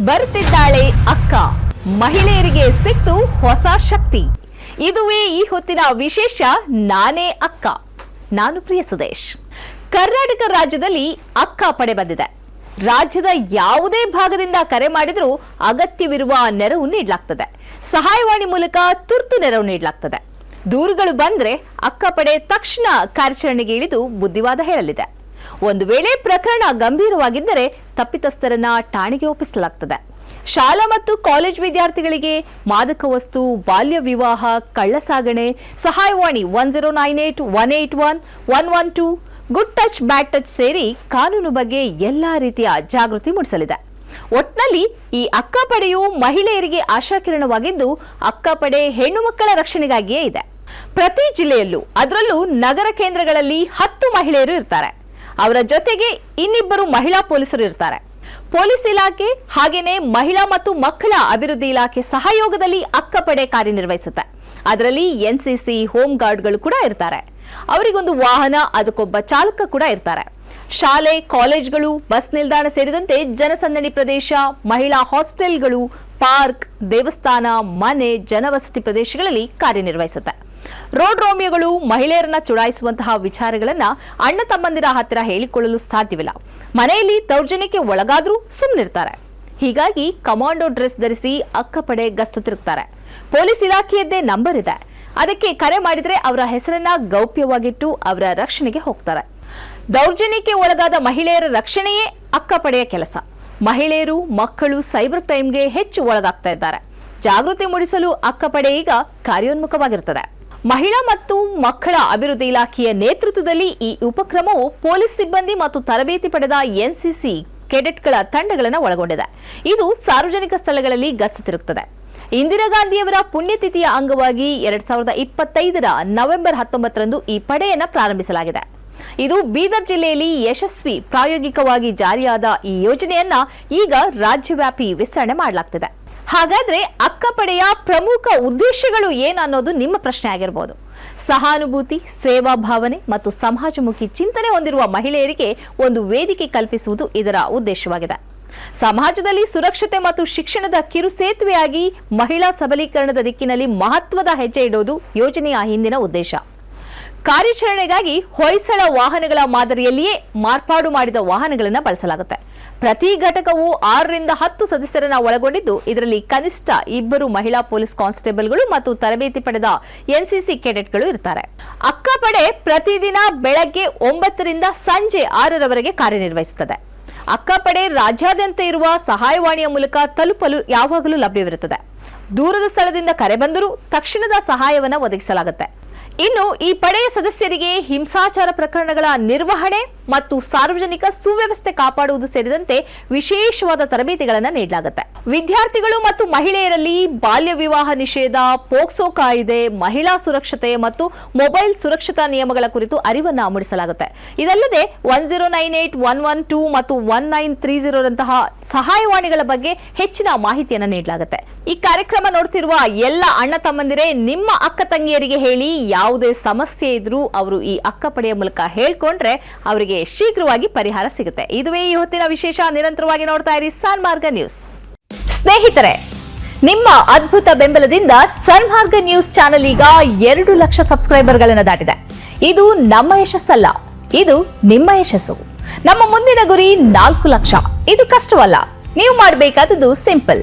ಬರ್ತಿದ್ದಾಳೆ ಅಕ್ಕ. ಮಹಿಳೆಯರಿಗೆ ಸಿಕ್ತು ಹೊಸ ಶಕ್ತಿ. ಇದುವೇ ಈ ಹೊತ್ತಿನ ವಿಶೇಷ ನಾನೇ ಅಕ್ಕ. ನಾನು ಪ್ರಿಯ ಸುದೇಶ್. ಕರ್ನಾಟಕ ರಾಜ್ಯದಲ್ಲಿ ಅಕ್ಕ ಪಡೆ ಬಂದಿದೆ. ರಾಜ್ಯದ ಯಾವುದೇ ಭಾಗದಿಂದ ಕರೆ ಮಾಡಿದರೂ ಅಗತ್ಯವಿರುವ ನೆರವು ನೀಡಲಾಗ್ತದೆ. ಸಹಾಯವಾಣಿ ಮೂಲಕ ತುರ್ತು ನೆರವು ನೀಡಲಾಗ್ತದೆ. ದೂರುಗಳು ಬಂದ್ರೆ ಅಕ್ಕ ಪಡೆ ತಕ್ಷಣ ಕಾರ್ಯಾಚರಣೆಗೆ ಇಳಿದು ಬುದ್ಧಿವಾದ ಹೇಳಲಿದೆ. ಒಂದು ವೇಳೆ ಪ್ರಕರಣ ಗಂಭೀರವಾಗಿದ್ದರೆ ತಪ್ಪಿತಸ್ಥರನ್ನ ಠಾಣೆಗೆ ಒಪ್ಪಿಸಲಾಗ್ತದೆ. ಶಾಲಾ ಮತ್ತು ಕಾಲೇಜ್ ವಿದ್ಯಾರ್ಥಿಗಳಿಗೆ ಮಾದಕ ವಸ್ತು, ಬಾಲ್ಯ ವಿವಾಹ, ಕಳ್ಳಸಾಗಣೆ, ಸಹಾಯವಾಣಿ one zero nine eight one eight one one one two, good touch, bad touch ಸೇರಿ ಕಾನೂನು ಬಗ್ಗೆ ಎಲ್ಲ ರೀತಿಯ ಜಾಗೃತಿ ಮೂಡಿಸಲಿದೆ. ಒಟ್ನಲ್ಲಿ ಈ ಅಕ್ಕ ಪಡೆಯು ಮಹಿಳೆಯರಿಗೆ ಆಶಾಕಿರಣವಾಗಿದ್ದು ಅಕ್ಕಪಡೆ ಹೆಣ್ಣು ಮಕ್ಕಳ ರಕ್ಷಣೆಗಾಗಿಯೇ ಇದೆ. ಪ್ರತಿ ಜಿಲ್ಲೆಯಲ್ಲೂ, ಅದರಲ್ಲೂ ನಗರ ಕೇಂದ್ರಗಳಲ್ಲಿ ಹತ್ತು ಮಹಿಳೆಯರು ಇರ್ತಾರೆ. ಅವರ ಜೊತೆಗೆ ಇನ್ನಿಬ್ಬರು ಮಹಿಳಾ ಪೊಲೀಸರು ಇರ್ತಾರೆ. ಪೊಲೀಸ್ ಇಲಾಖೆ ಹಾಗೇನೆ ಮಹಿಳಾ ಮತ್ತು ಮಕ್ಕಳ ಅಭಿವೃದ್ಧಿ ಇಲಾಖೆ ಸಹಯೋಗದಲ್ಲಿ ಅಕ್ಕಪಡೆ ಕಾರ್ಯನಿರ್ವಹಿಸುತ್ತೆ. ಅದರಲ್ಲಿ ಎನ್ಸಿಸಿ ಹೋಮ್ ಗಾರ್ಡ್ಗಳು ಕೂಡ ಇರ್ತಾರೆ. ಅವರಿಗೊಂದು ವಾಹನ, ಅದಕ್ಕೊಬ್ಬ ಚಾಲಕ ಕೂಡ ಇರ್ತಾರೆ. ಶಾಲೆ, ಕಾಲೇಜ್ಗಳು, ಬಸ್ ನಿಲ್ದಾಣ ಸೇರಿದಂತೆ ಜನಸಂದಣಿ ಪ್ರದೇಶ, ಮಹಿಳಾ ಹಾಸ್ಟೆಲ್ಗಳು, ಪಾರ್ಕ್, ದೇವಸ್ಥಾನ, ಮನೆ, ಜನವಸತಿ ಪ್ರದೇಶಗಳಲ್ಲಿ ಕಾರ್ಯನಿರ್ವಹಿಸುತ್ತೆ. ರೋಡ್ ರೋಮಿಯೋಗಳು ಮಹಿಳೆಯರನ್ನ ಚುಡಾಯಿಸುವಂತಹ ವಿಚಾರಗಳನ್ನ ಅಣ್ಣ ತಮ್ಮಂದಿರ ಹತ್ತಿರ ಹೇಳಿಕೊಳ್ಳಲು ಸಾಧ್ಯವಿಲ್ಲ. ಮನೆಯಲ್ಲಿ ದೌರ್ಜನ್ಯಕ್ಕೆ ಒಳಗಾದ್ರೂ ಸುಮ್ಮನಿರ್ತಾರೆ ಹೀಗಾಗಿ ಕಮಾಂಡೋ ಡ್ರೆಸ್ ಧರಿಸಿ ಅಕ್ಕಪಡೆ ಗಸ್ತು ತಿರುಗ್ತಾರೆ. ಪೊಲೀಸ್ ಇಲಾಖೆಯದ್ದೇ ನಂಬರ್ ಇದೆ. ಅದಕ್ಕೆ ಕರೆ ಮಾಡಿದ್ರೆ ಅವರ ಹೆಸರನ್ನ ಗೌಪ್ಯವಾಗಿಟ್ಟು ಅವರ ರಕ್ಷಣೆಗೆ ಹೋಗ್ತಾರೆ. ದೌರ್ಜನ್ಯಕ್ಕೆ ಒಳಗಾದ ಮಹಿಳೆಯರ ರಕ್ಷಣೆಯೇ ಅಕ್ಕಪಡೆಯ ಕೆಲಸ. ಮಹಿಳೆಯರು, ಮಕ್ಕಳು ಸೈಬರ್ ಕ್ರೈಮ್ಗೆ ಹೆಚ್ಚು ಒಳಗಾಗ್ತಾ ಇದ್ದಾರೆ. ಜಾಗೃತಿ ಮೂಡಿಸಲು ಅಕ್ಕಪಡೆ ಈಗ ಕಾರ್ಯೋನ್ಮುಖವಾಗಿರ್ತದೆ ಮಹಿಳಾ ಮತ್ತು ಮಕ್ಕಳ ಅಭಿವೃದ್ಧಿ ಇಲಾಖೆಯ ನೇತೃತ್ವದಲ್ಲಿ ಈ ಉಪಕ್ರಮವು ಪೊಲೀಸ್ ಸಿಬ್ಬಂದಿ ಮತ್ತು ತರಬೇತಿ ಪಡೆದ ಎನ್ಸಿಸಿ ಕೆಡೆಟ್ಗಳ ತಂಡಗಳನ್ನು ಒಳಗೊಂಡಿದೆ. ಇದು ಸಾರ್ವಜನಿಕ ಸ್ಥಳಗಳಲ್ಲಿ ಗಸ್ತು ತಿರುಗುತ್ತದೆ ಇಂದಿರಾ ಗಾಂಧಿಯವರ ಪುಣ್ಯತಿಥಿಯ ಅಂಗವಾಗಿ ಎರಡ್ ಸಾವಿರದ ಇಪ್ಪತ್ತೈದರ ನವೆಂಬರ್ ಹತ್ತೊಂಬತ್ತರಂದು ಈ ಪಡೆಯನ್ನು ಪ್ರಾರಂಭಿಸಲಾಗಿದೆ. ಇದು ಬೀದರ್ ಜಿಲ್ಲೆಯಲ್ಲಿ ಯಶಸ್ವಿ ಪ್ರಾಯೋಗಿಕವಾಗಿ ಜಾರಿಯಾದ ಈ ಯೋಜನೆಯನ್ನ ಈಗ ರಾಜ್ಯವ್ಯಾಪಿ ವಿಸ್ತರಣೆ ಮಾಡಲಾಗ್ತಿದೆ. ಹಾಗಾದ್ರೆ ಅಕ್ಕಪಡೆಯ ಪ್ರಮುಖ ಉದ್ದೇಶಗಳು ಏನನ್ನೋದು ನಿಮ್ಮ ಪ್ರಶ್ನೆ ಆಗಿರ್ಬೋದು. ಸಹಾನುಭೂತಿ, ಸೇವಾ ಭಾವನೆ ಮತ್ತು ಸಮಾಜಮುಖಿ ಚಿಂತನೆ ಹೊಂದಿರುವ ಮಹಿಳೆಯರಿಗೆ ಒಂದು ವೇದಿಕೆ ಕಲ್ಪಿಸುವುದು ಇದರ ಉದ್ದೇಶವಾಗಿದೆ. ಸಮಾಜದಲ್ಲಿ ಸುರಕ್ಷತೆ ಮತ್ತು ಶಿಕ್ಷಣದ ಕಿರು ಸೇತುವೆಯಾಗಿ ಮಹಿಳಾ ಸಬಲೀಕರಣದ ದಿಕ್ಕಿನಲ್ಲಿ ಮಹತ್ವದ ಹೆಜ್ಜೆ ಇಡುವುದು ಯೋಜನೆಯ ಹಿಂದಿನ ಉದ್ದೇಶ. ಕಾರ್ಯಾಚರಣೆಗಾಗಿ ಹೊಯ್ಸಳ ವಾಹನಗಳ ಮಾದರಿಯಲ್ಲಿಯೇ ಮಾರ್ಪಾಡು ಮಾಡಿದ ವಾಹನಗಳನ್ನು ಬಳಸಲಾಗುತ್ತೆ. ಪ್ರತಿ ಘಟಕವು ಆರರಿಂದ ಹತ್ತು ಸದಸ್ಯರನ್ನ ಒಳಗೊಂಡಿದ್ದು, ಇದರಲ್ಲಿ ಕನಿಷ್ಠ ಇಬ್ಬರು ಮಹಿಳಾ ಪೊಲೀಸ್ ಕಾನ್ಸ್ಟೇಬಲ್ಗಳು ಮತ್ತು ತರಬೇತಿ ಪಡೆದ ಎನ್ಸಿಸಿ ಕೆಡೆಟ್ಗಳು ಇರ್ತಾರೆ. ಅಕ್ಕಪಡೆ ಪ್ರತಿದಿನ ಬೆಳಗ್ಗೆ ಒಂಬತ್ತರಿಂದ ಸಂಜೆ ಆರರವರೆಗೆ ಕಾರ್ಯನಿರ್ವಹಿಸುತ್ತದೆ. ಅಕ್ಕಪಡೆ ರಾಜ್ಯಾದ್ಯಂತ ಇರುವ ಸಹಾಯವಾಣಿಯ ಮೂಲಕ ತಲುಪಲು ಯಾವಾಗಲೂ ಲಭ್ಯವಿರುತ್ತದೆ. ದೂರದ ಸ್ಥಳದಿಂದ ಕರೆ ಬಂದರೂ ತಕ್ಷಣದ ಸಹಾಯವನ್ನು ಒದಗಿಸಲಾಗುತ್ತೆ. ಇನ್ನು ಈ ಪಡೆಯ ಸದಸ್ಯರಿಗೆ ಹಿಂಸಾಚಾರ ಪ್ರಕರಣಗಳ ನಿರ್ವಹಣೆ ಮತ್ತು ಸಾರ್ವಜನಿಕ ಸುವ್ಯವಸ್ಥೆ ಕಾಪಾಡುವುದು ಸೇರಿದಂತೆ ವಿಶೇಷವಾದ ತರಬೇತಿಗಳನ್ನು ನೀಡಲಾಗುತ್ತೆ. ವಿದ್ಯಾರ್ಥಿಗಳು ಮತ್ತು ಮಹಿಳೆಯರಲ್ಲಿ ಬಾಲ್ಯ ವಿವಾಹ ನಿಷೇಧ, ಪೋಕ್ಸೋ ಕಾಯ್ದೆ, ಮಹಿಳಾ ಸುರಕ್ಷತೆ ಮತ್ತು ಮೊಬೈಲ್ ಸುರಕ್ಷತಾ ನಿಯಮಗಳ ಕುರಿತು ಅರಿವನ್ನು ಮೂಡಿಸಲಾಗುತ್ತೆ. ಇದಲ್ಲದೆ one zero nine eight one one two ಮತ್ತು ಒನ್ ನೈನ್ ತ್ರೀ ಜೀರೋರಂತಹ ಸಹಾಯವಾಣಿಗಳ ಬಗ್ಗೆ ಹೆಚ್ಚಿನ ಮಾಹಿತಿಯನ್ನು ನೀಡಲಾಗುತ್ತೆ. ಈ ಕಾರ್ಯಕ್ರಮ ನೋಡ್ತಿರುವ ಎಲ್ಲ ಅಣ್ಣ ತಮ್ಮಂದಿರೇ, ನಿಮ್ಮ ಅಕ್ಕ ತಂಗಿಯರಿಗೆ ಹೇಳಿ ಯಾವುದೇ ಸಮಸ್ಯೆ ಇದ್ರೂ ಅವರು ಈ ಅಕ್ಕ ಪಡೆಯ ಮೂಲಕ ಹೇಳ್ಕೊಂಡ್ರೆ ಅವರಿಗೆ ಶೀಘ್ರವಾಗಿ ಪರಿಹಾರ ಸಿಗುತ್ತೆ. ಇದುವೇ ಈ ಹೊತ್ತಿನ ವಿಶೇಷ. ನಿರಂತರವಾಗಿ ನೋಡ್ತಾ ಇರಿ ಸನ್ಮಾರ್ಗ ನ್ಯೂಸ್. ಸ್ನೇಹಿತರೆ, ನಿಮ್ಮ ಅದ್ಭುತ ಬೆಂಬಲದಿಂದ ಸನ್ಮಾರ್ಗ ನ್ಯೂಸ್ ಚಾನೆಲ್ ಈಗ ಎರಡು ಲಕ್ಷ ಸಬ್ಸ್ಕ್ರೈಬರ್ ಗಳನ್ನ ದಾಟಿದೆ. ಇದು ನಮ್ಮ ಯಶಸ್ಸಲ್ಲ. ಇದು ನಿಮ್ಮ ಯಶಸ್ಸು. ನಮ್ಮ ಮುಂದಿನ ಗುರಿ ನಾಲ್ಕು ಲಕ್ಷ. ಇದು ಕಷ್ಟವಲ್ಲ. ನೀವು ಮಾಡಬೇಕಾದದ್ದು ಸಿಂಪಲ್.